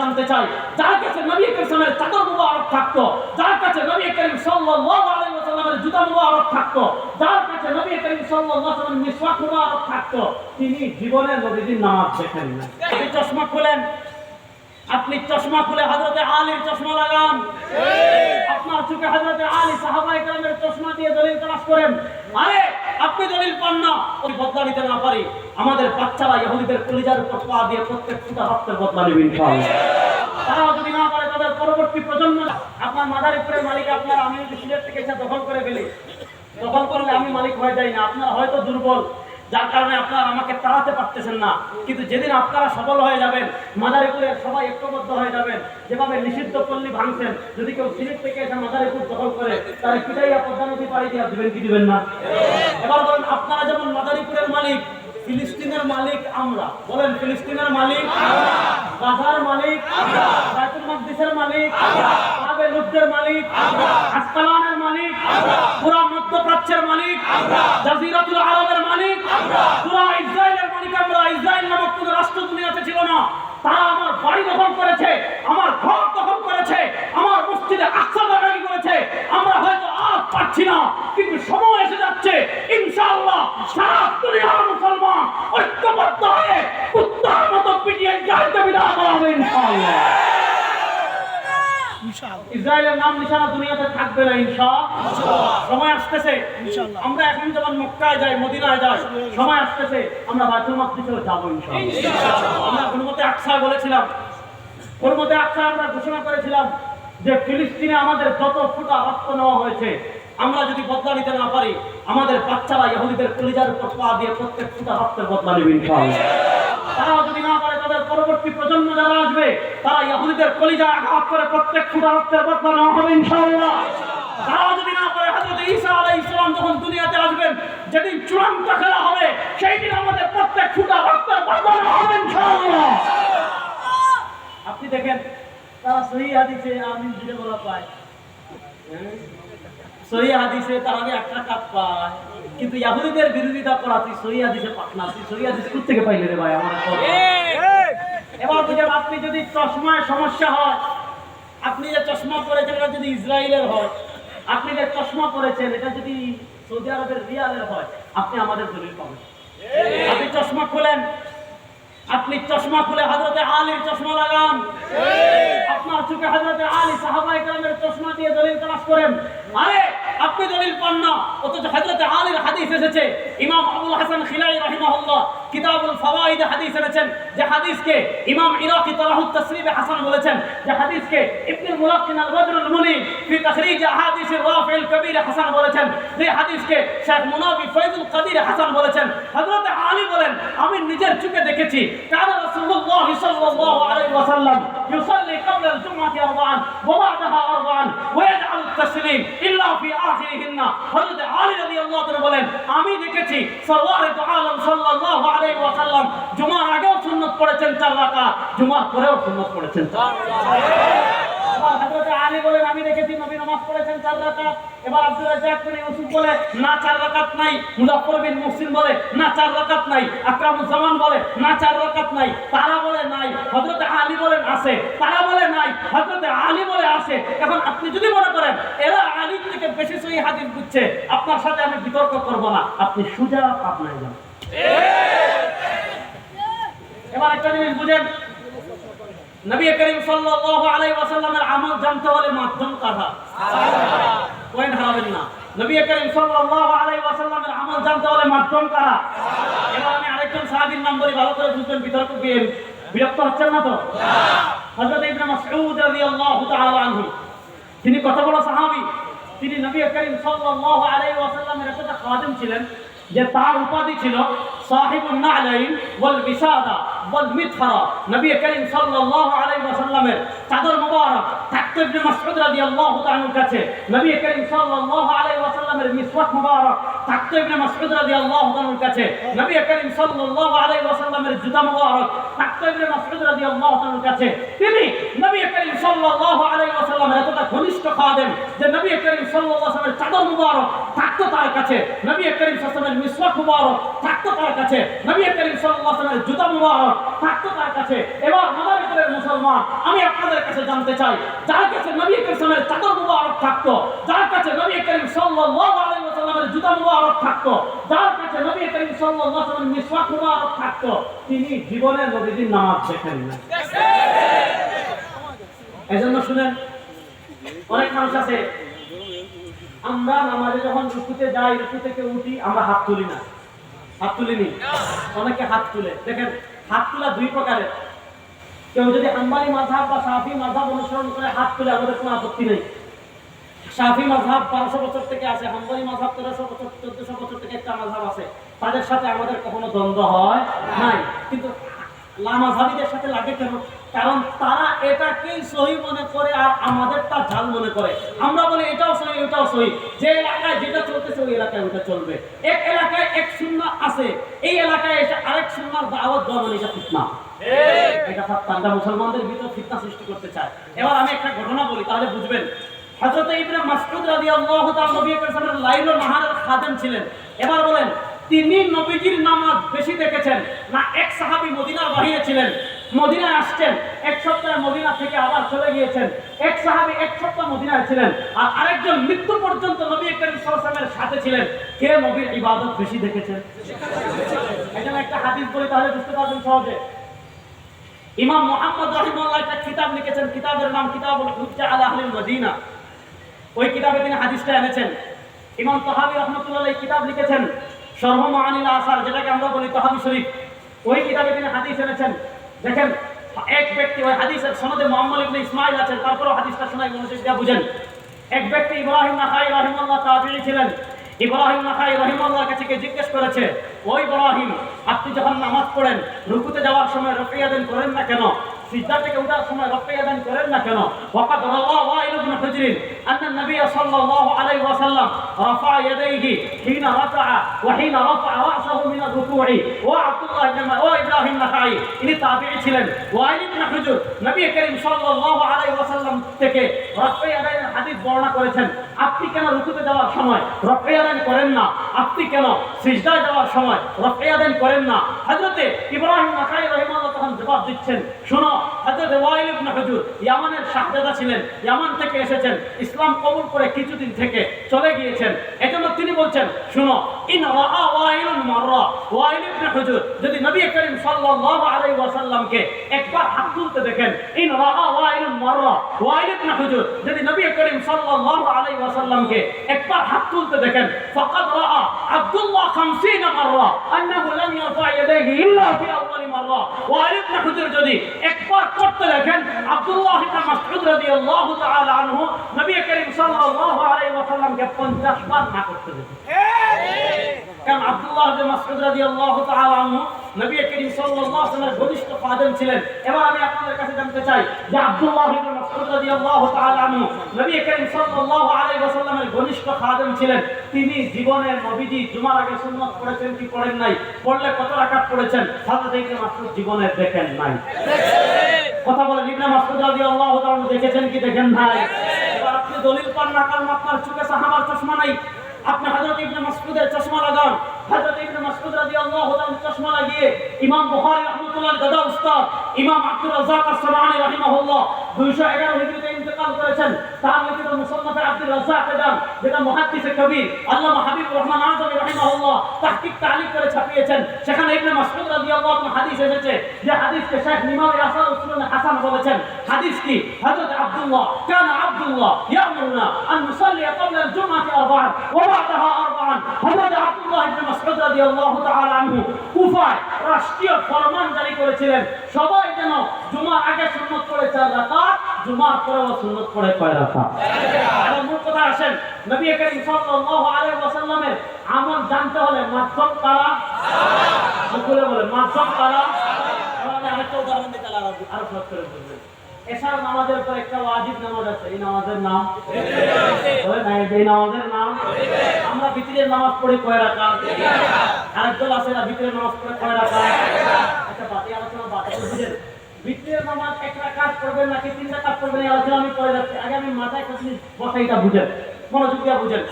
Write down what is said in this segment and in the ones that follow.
জানতে চাই, যার কাছে নবী করিমের চাদর মুবারক থাকতো, যার কাছে নবী করিম সাল্লাল্লাহু আলাইহি ওয়াসাল্লামের জুতা মুবারক থাকতো, যার কাছে নবী করিম সাল্লাল্লাহু আলাইহি ওয়াসাল্লামের মিসওয়াক মুবারক থাকতো, তিনি জীবনে নবীজির নামাজ দেখেন না চশমা খুলেন আপনি চশমা খুলে হযরতে আলীর চশমা লাগান। আপনার চোখে হযরতে আলী সাহাবায়ে কেরামের চশমা দিয়ে দলিল তালাশ করেন। আরে আপনি দলিল পান না। ওই বদলা নিতে না পারি। আমাদের বাচ্চারা ইহুদিদের কলিজার উপর পা দিয়ে প্রত্যেক ফুটা রক্তের বদলা নেবে ইনশাআল্লাহ। তারাও যদি না পারে তাদের পরবর্তী প্রজন্ম আপনার মাদারীপুরের মালিক আপনার আমি যদি সিলেট থেকে দখল করে ফেলি। দখল করলে আমি মালিক হয়ে যাই না। আপনার হয়তো দুর্বল। যার কারণে আপনারা আমাকে তাড়াতে পারতেছেন না। কিন্তু যেদিন আপনারা সফল হয়ে যাবেন, মাদারীপুরের সবাই ঐক্যবদ্ধ হয়ে যাবেন, যেভাবে নিষিদ্ধ পল্লী ভাঙছেন, যদি কেউ সিলেট থেকে এসে মাদারীপুর দখল করে, তাহলে পিটাইয়া পদ্মা নদী পাড়ি দিয়ে দিবেন কি দিবেন না? এবার বলেন, আপনারা যেমন মাদারীপুরের মালিক, ফিলিস্তিনের মালিক আমরা। বলেন, ফিলিস্তিনের মালিক গাজার মালিক বাইতুল মাকদিসের মালিক কাবে লুদ্দের মালিক আসকালানের মালিক পুরা মধ্যপ্রাচ্যের মালিক জাজিরাতুল আরবের মালিক পুরা ইসরায়েলের মালিক আমরা। ইসরায়েল নামক কোনো রাষ্ট্র দুনিয়াতে ছিল না। তারা আমার বাড়ি দখল করেছে আমার ঘর দখল করেছে আমার মসজিদে আকসা দাঁড়ানি করেছে। আমরা হয়তো আর পারছি না কিন্তু সময় এসে যাচ্ছে ইনশাআল্লাহ সারা দুনিয়ার মুসলমান ঐক্যবদ্ধ হয়ে কুত্তার মতো পিটিয়ে জানতে বিদায় করা হবে ইনশাআল্লাহ ইসরায়েলের নাম নিশানা দুনিয়াতে থাকবে না ইনশাআল্লাহ। সময় আসতেছে। আমরা এখন যেমন মক্কায় যাই মদিনায় যাই সময় আসতেছে। আমরা বাইতুল মাকদিসেও যাব ইনশাআল্লাহ। আমরা গুণমতে আকসা বলেছিলাম। গুণমতে আকসা আমরা ঘোষণা করেছিলাম যে ফিলিস্তিনে আমাদের যত ফুটা রক্ত নেওয়া হয়েছে আমরা যদি বদলা নিতে না পারি আমাদের বাচ্চারা ইহুদিদের কলিজার উপর পা দিয়ে প্রত্যেক ফুটা রক্তের বদলা নেবে ইনশাআল্লাহ। তারাও যদি না পারে তাদের পরবর্তী প্রজন্ম যারা তারা ইহুদিদের কলিজা আঘাত করে প্রত্যেক ফুটা রক্তের বদলা হবে ইনশাআল্লাহ তারাও যদি না ঈসা আলাইহিস সালাম যখন দুনিয়াতে আসবেন, যেদিন চূড়ান্ত খেলা হবে, সেই দিন আমাদের প্রত্যেক ফুটা রক্তের বদলা হবে ইনশাআল্লাহ আপনি দেখেন, তারা সহি হাদিসে আমিন দিলে বলা পায়? সহি হাদিসে তারা পায়, কিন্তু ইয়াহুদিদের বিরোধিতা করা তুই সহি হাদিসে না তুই সহি হাদিস থেকে পাইলে রে ভাই আমার। এবার বুঝেন আপনি যদি চশমায় সমস্যা হয় আপনি যে চশমা পরেছেন এটা যদি ইসরায়েলের হয় আপনি যে চশমা পরেছেন এটা যদি সৌদি আরবের রিয়ালের হয় আপনি আমাদের দলিল পাবেন। আপনি চশমা খোলেন আপনি চশমা খুলে হজরতে আলীর চশমা লাগান। আপনার চোখে হজরতে আলী সাহাবাই কালামের চশমা দিয়ে দলিল তালাশ করেন। আরে আপনি দলিল পান না। অথচ হজরত আলীর হাদিস এসেছে। ইমাম আবুল হাসান খিলাই রহিমাহুল্লাহ কিতাবুল ফাওয়াইদ হাদিস এনেছেন, যে হাদিসকে ইমাম ইরাকি তালাহুত তসরিফ হাসান বলেছেন, যে হাদিসকে ইবনে মুলাক্কিন আল বদরুল মুনি ফি তাখরিজ আহাদিস রাফিল কবির হাসান বলেছেন, যে হাদিসকে শেখ মুনাবি ফয়জুল কাদির হাসান বলেছেন। হযরত আলী বলেন, আমি নিজের চোখে দেখেছি কারণ রাসূলুল্লাহ সাল্লাল্লাহু আলাইহি ওয়াসাল্লাম ইউসাল্লি ক্বাবলা আল জুমআতি আরবা'ান ওয়া বা'দাহা তাসলিম ইল্লা ফি আখিরিহিন্না। হযরত আলী রাদিয়াল্লাহু তাআলা বলেন, আমি দেখেছি সরওয়ারে আলম সাল্লাল্লাহু আলাইহি ওয়াসাল্লাম জুমার আগেও সুন্নাত পড়েছেন চার রাকাত, জুমার পরেও সুন্নাত পড়েছেন সুবহানাল্লাহ আলী বলেন আমি দেখেছি নবী নামাজ পড়েছেন চার রাকাত। এবার আব্দুল রাজ্জাক বিন ইউসুফ বলে না চার রাকাত নাই। মুজাফফর বিন মুহসিন বলে না চার রাকাত নাই। আকরামুজ্জামান বলে না চার রাকাত নাই। তারা বলে নাই। হযরত আলী বলেন আছে। তারা বলে নাই। হযরত আলী বলে আছে। এখন আপনি যদি মনে করেন এরা আলী থেকে বেশি সহি হাদিস বুঝছে আপনার সাথে আমি বিতর্ক করব না। আপনি সুজা আপনায় যান। এবার একটা জিনিস বুঝেন নবী করিম সাল্লাল্লাহু আলাইহি ওয়াসাল্লামের আমল জানতে হলে মাধ্যম কারা পয়েন্ট হারাবেন না। নবী করিম সাল্লাল্লাহু আলাইহি ওয়াসাল্লামের আমল জানতে হলে মাধ্যম কারা? এবার আমি আরেকজন সাহাবীর নাম বলি, ভালো করে বুঝবেন, বিতর্ক বিয়ে বিরক্ত হচ্ছেন না তো? হযরত ইবনে মাসউদ রাদিয়াল্লাহু তাআলা আনহু, তিনি কত বড় সাহাবী? তিনি নবী করিম সাল্লাল্লাহু আলাইহি ওয়াসাল্লামের একটা খাদেম ছিলেন যে তার উপাধি ছিল সাহিবুন নালাইন ওয়াল বিসাদা ওয়াল মিথরা নবী করিম সাল্লাল্লাহু আলাইহি ওয়াসাল্লামের চাদর মুবারক, থাকতো ইবনে মাসউদ রাদিয়াল্লাহু তাআলার কাছে, নবী করিম সাল্লাল্লাহু আলাইহি ওয়াসাল্লামের মিসওয়াক মুবারক, থাকতো ইবনে মাসউদ রাদিয়াল্লাহু তাআলার কাছে, নবী করিম সাল্লাল্লাহু আলাইহি ওয়াসাল্লামের জুতা মুবারক, থাকতো ইবনে মাসউদ রাদিয়াল্লাহু তাআলার কাছে, তিনি নবী করিম সাল্লাল্লাহু আলাইহি ওয়াসাল্লামের এতটা ঘনিষ্ঠ খাদেম যে নবী করিম সাল্লাল্লাহু আলাইহি ওয়াসাল্লামের তার কাছে থাকতো তার কাছে। এবার করে মুসলমান, আমি আপনাদের কাছে জানতে চাই, যার কাছে নবী করিম সাল্লামের চাদর মুবারক থাকতো, যার কাছে নবী করিম সাল্লাল্লাহু আলাইহি ওয়াসাল্লামের জুতা মুবারক থাকতো, যার কাছে নবী করিম সাল্লাল্লাহু আলাইহি ওয়াসাল্লামের মিসওয়াক থাকতো, তিনি জীবনে নবীজির নামাজ দেখেন না এজন্য শুনেন, অনেক মানুষ আছে, আমরা নামাজে যখন রুকুতে যাই রুকু থেকে উঠি, আমরা হাত তুলি না। হাত তুলিনি অনেকে হাত তুলে। দেখেন, হাত তোলা দুই প্রকারের। কেউ যদি আম্বানি মাঝাব বা সাফি মাঝাব অনুসরণ করে হাত তুলে, আমাদের কোনো আপত্তি নেই। সাফি মাঝাব বারোশো বছর থেকে আছে হাম্বানি মাঝাব তেরোশো বছর, চোদ্দশো বছর থেকে একটা মাঝাব আছে। তাদের সাথে আমাদের কখনো দ্বন্দ্ব হয় নাই। কিন্তু লামাঝাবিদের সাথে লাগে কেন? কারণ তারা এটাকেই সহি মনে করে আর আমাদেরটা ঝাল মনে করে। আমরা বলি এটাও সহি এটাও সহি। যে এলাকায় যেটা চলতেছে ওই এলাকায় ওটা চলবে। এক এলাকায় এক শূন্য আছে। এই এলাকায় এসে আরেক শূন্যর দাওয়াত দেওয়া মানে এটা ঠিক। না এটা তারা মুসলমানদের ভিতর ফিতনা সৃষ্টি করতে চায়। এবার আমি একটা ঘটনা বলি তাহলে বুঝবেন। হযরত ইবনে মাসউদ রাদিয়াল্লাহু তাআলা নবী করিমের লাইল মাহারের খাদেম ছিলেন। এবার বলেন তিনি নবীজির নামাজ বেশি দেখেছেন। না, এক সাহাবী মদিনার বাহিরে ছিলেন। মদিনায় আসছেন, এক সপ্তাহ মদিনা থেকে আবার চলে গিয়েছেন। এক সাহাবী এক সপ্তাহ মদিনায় ছিলেন আর আরেকজন মৃত্যু পর্যন্ত নবী করিম ওয়াসাল্লামের সাথে ছিলেন। কে নবীর ইবাদত বেশি দেখেছেন? এখানে একটা হাদিস বলি তাহলে বুঝতে পারবেন সহজে। ইমাম মোহাম্মদ রহিমাল্লাহ একটা কিতাব লিখেছেন। কিতাবের নাম কিতাবুল হুজ্জা আলা আহলিল মদিনা। ওই কিতাবে তিনি হাদিসটা এনেছেন। ইমাম তহাবি রহমতুল্লাহ এই কিতাব লিখেছেন সর্বমানিল আসার, যেটাকে আমরা বলি তহাবি শরীফ, ওই কিতাবে তিনি হাদিস এনেছেন। দেখেন, এক ব্যক্তি ওই হাদিসের সনদে মোহাম্মদ ইবনে ইসমাইল আছেন, তারপরেও হাদিসটা শোনাই মনোযোগ দিয়ে বুঝেন। এক ব্যক্তি ইব্রাহিম নাখাই রহিমাল্লাহ তাবিঈ ছিলেন। ইব্রাহিম নাখাই রহিমাল্লাহর কাছে গিয়ে জিজ্ঞেস করেছে, ওই ইব্রাহিম, আপনি যখন নামাজ পড়েন, রুকুতে যাওয়ার সময় রফিয়া দেন করেন না কেন? সিজদা থেকে সময় রক্ত আদান করেন না কেন? ওয়াকাদ রাওয়া ওয়াইল ইবনে আন্না নবী সাল্লাল্লাহু আলাইহি ওয়াসাল্লাম রাফা ইয়াদাইহি হিনা রাকাআ ওয়া হিনা রাফা রাসাহু মিন আর-রুকুই ওয়া আব্দুল্লাহ ইবনে ওয়া ইব্রাহিম নাখাই, ইনি তাবেঈ ছিলেন। ওয়াইল ইবনে নবী করিম সাল্লাল্লাহু আলাইহি ওয়াসাল্লাম থেকে রক্ত আদানের হাদিস বর্ণনা করেছেন। আপনি কেন রুকুতে যাওয়ার সময় রক্ত আদান করেন না? আপনি কেন সিজদায় যাওয়ার সময় রক্ত আদান করেন না? হযরতে ইব্রাহিম নাখাই রাহিমাহ তখন জবাব দিচ্ছেন, শোনো ইয়ামানের শাহজাদা ছিলেন, ইয়ামান থেকে এসেছেন, ইসলাম কবুল করে কিছুদিন থেকে চলে গিয়েছেন। এজন্য তিনি বলছেন, শোনো যদি নবী করিম একবার হাত তুলতে দেখেন, ইন রাআ হুজুর যদি নবী করিম ওয়াসাল্লামকে একবার হাত তুলতে দেখেন আব্দুল্লাহ 50 মাররা ইল্লা ফি ইবনে হুজুর যদি একবার করতে লেখেন, আব্দুল্লাহ ইবনে মাসউদ রাদিয়াল্লাহু তাআলা আনহু নবী করিম সাল্লাল্লাহু আলাইহি ওয়াসাল্লামকে 50 বার না করতে দেখেন কারণ আব্দুল্লাহ মাসউদ রাদিয়াল্লাহু তাআলা নবী করিম ঘনিষ্ঠ খাদেম ছিলেন। আমি আপনাদের কাছে জানতে চাই যে আব্দুল্লাহ নবী করিম ঘনিষ্ঠ খাদেম ছিলেন। তিনি জীবনে নবীজি জুমার আগে সুন্নাত পড়েছেন কি পড়েন নাই? পড়লে কত রাকাত পড়েছেন? ইবনে মাসউদ জীবনে দেখেন নাই। কথা বলেন, ইবনে মাসউদ রাদিয়াল্লাহু তাআলা দেখেছেন কি দেখেন নাই? আপনি দলিল পান না কারণ আপনার চোখে সাহাবার চশমা নাই। আপনি হযরত ইবনে মাসউদের চশমা লাগান। হযরত ইবনে মাসউদ রাদিয়াল্লাহু তাআলা চশমা লাগিয়ে ইমাম বুখারী রাহমাতুল্লাহ দাদা উস্তাদ, ইমাম আব্দুর রাজ্জাক আস-সামানি রাহিমাহুল্লাহ 211 হিজরিতে ইন্তেকাল করেছেন তার লিখিত মুসান্নাফে আব্দুর রাজ্জাক এদান যেটা মুহাদ্দিসে কবির আল্লামা হাবিব রহমান আযমি রাহিমাহুল্লাহ তাহকিক তালিক করে ছাপিয়েছেন, সেখানে ইবনে মাসউদ রাদিয়াল্লাহু আনহু হাদিস এসেছে যে হাদিসকে শেখ ইমাম ইয়াসার উসমান হাসান বলেছেন, হাদিস কি? হযরত আব্দুল্লাহ, কানা আব্দুল্লাহ আন ক্বাবলা আল-জুমআতি আরবা'আন ওয়া বা'দাহা আরবা'আন হযরত আব্দুল্লাহ ইবনে রাদিয়াল্লাহু তাআলা আনহু কুফায় রাষ্ট্রীয় ফরমান জারি করেছিলেন। সবাই যেন জুমার আগে সুন্নাত পড়ে চার রাকাত জুমার পরেও সুন্নাত পড়ে কয় রাকাত? এবার মূল কথা আসেন, নবী করিম সাল্লাল্লাহু আলাইহি ওয়াসাল্লামের আমল জানতে হলে মাধ্যম কারা? সকলে বলে, মাধ্যম কারা? আমি আরেকটা উদাহরণ দিতে আরও সহজ করে বলবেন। এশার নামাজের পর একটা ওয়াজিব নামাজ আছে, এই নামাজের নাম? এই নামাজের নাম? আমরা ভিতরের নামাজ পড়ে কয় রাখা আরেকদল আছে না, ভিতরের নামাজ পড়ে কয় রাখা আচ্ছা বাতি আলোচনা বাতি ভিতরের নামাজ এক রাকাত পড়বেন নাকি তিন রাকাত পড়বেন এই আলোচনা আমি করে যাচ্ছি। আগে আমি মাথায় একটা জিনিস বসাইটা বুঝেন মনোযোগ দিয়ে বুঝেন।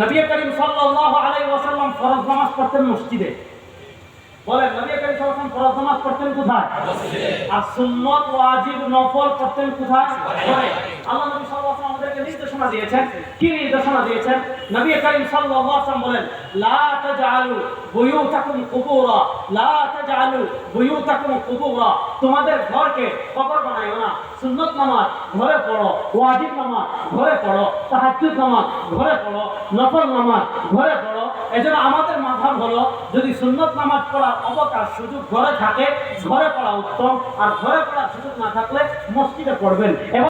নবী করিম সাল্লাল্লাহু আলাইহি ওয়াসাল্লাম ফরজ নামাজ পড়তেন মসজিদে। বলেন নবী করিম সাল্লাল্লাহু ফরজ নামাজ পড়তেন কোথায়? আর সুন্নত ওয়াজিব নফল পড়তেন কোথায়? আল্লাহ নবী সাল্লাল্লাহু আলাইহি নির্দেশনা দিয়েছেন? কি নির্দেশনা দিয়েছেন? নবী করিম সাল্লাল্লাহু বলেন, লা তাজআলু বুয়ুতাকুম কুবুরা, লা তাজআলু বুয়ুতাকুম কুবুরা, তোমাদের ঘরকে কবর বানাইও না। সুন্নত নামাজ ঘরে পড়ো, ওয়াজিব নামাজ ঘরে পড়ো, তাহাজ্জুদ নামাজ ঘরে পড়ো, নফল নামাজ ঘরে পড়ো। এজন্য আমাদের মাথার হলো, যদি সুন্নত নামাজ পড়ার অবকাশ সুযোগ ঘরে থাকে, ঘরে পড়া উত্তম। আর ঘরে পড়ার সুযোগ না থাকলে মসজিদে পড়বেন।